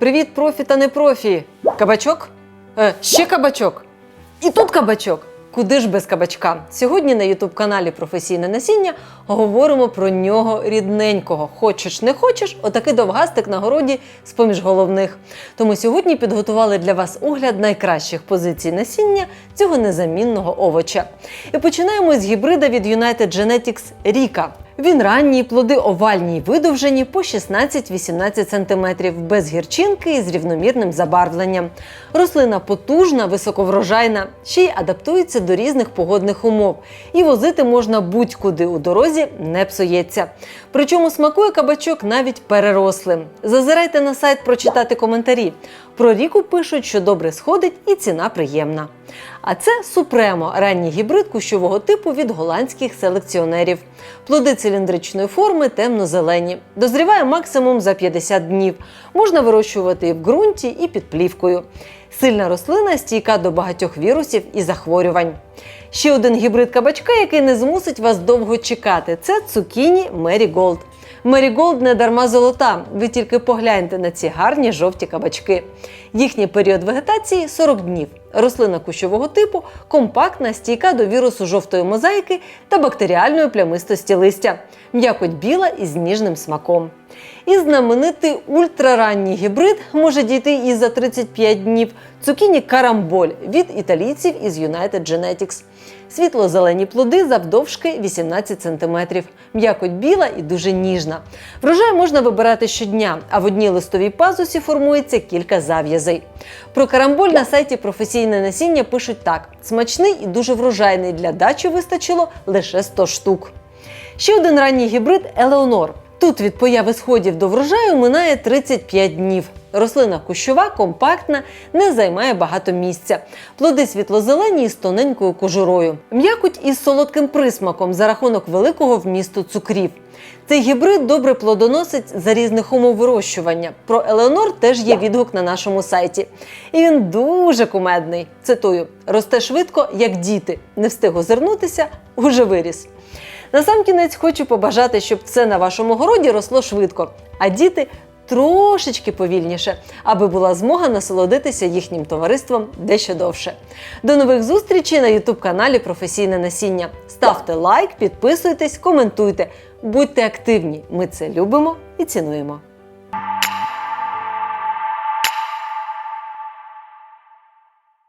Привіт, профі та не профі. Кабачок? Е, ще кабачок. І тут кабачок. Куди ж без кабачка? Сьогодні на Ютуб каналі Професійне насіння говоримо про нього рідненького. Хочеш, не хочеш, отакий довгастик на городі з поміж головних. Тому сьогодні підготували для вас огляд найкращих позицій насіння цього незамінного овоча. І починаємо з гібрида від United Genetics Ріка. Він ранній, плоди овальні й видовжені по 16-18 см, без гірчинки і з рівномірним забарвленням. Рослина потужна, високоврожайна, ще й адаптується до різних погодних умов. І возити можна будь-куди у дорозі не псується. Причому смакує кабачок навіть перерослим. Зазирайте на сайт прочитати коментарі. Про ріку пишуть, що добре сходить і ціна приємна. А це Супремо, ранній гібрид кущового типу від голландських селекціонерів. Плоди циліндричної форми темно-зелені. Дозріває максимум за 50 днів. Можна вирощувати і в ґрунті, і під плівкою. Сильна рослина стійка до багатьох вірусів і захворювань. Ще один гібрид кабачка, який не змусить вас довго чекати, це цукіні Мері Голд. Мері Голд не дарма золота. Ви тільки погляньте на ці гарні жовті кабачки. Їхній період вегетації 40 днів. Рослина кущового типу компактна, стійка до вірусу жовтої мозаїки та бактеріальної плямистості листя. М'якоть біла із ніжним смаком. І знаменитий ультраранній гібрид може дійти і за 35 днів. Цукіні карамболь від італійців із United Genetics. Світло-зелені плоди завдовжки 18 см. М'якоть біла і дуже ніжна. Врожай можна вибирати щодня, а в одній листовій пазусі формується кілька зав'язей. Про карамболь на сайті професійне насіння пишуть так: смачний і дуже врожайний. Для дачі вистачило лише 100 штук. Ще один ранній гібрид Елеонор. Тут від появи сходів до врожаю минає 35 днів. Рослина кущова, компактна, не займає багато місця. Плоди світло-зелені з тоненькою кожурою. М'якоть із солодким присмаком за рахунок великого вмісту цукрів. Цей гібрид добре плодоносить за різних умов вирощування. Про Елеонор теж є відгук на нашому сайті. І він дуже кумедний. Цитую: росте швидко, як діти. Не встиг озирнутися, уже виріс. Насамкінець хочу побажати, щоб це на вашому городі росло швидко, а діти трошечки повільніше, аби була змога насолодитися їхнім товариством дещо довше. До нових зустрічей на ютуб-каналі Професійне насіння. Ставте лайк, підписуйтесь, коментуйте, будьте активні. Ми це любимо і цінуємо.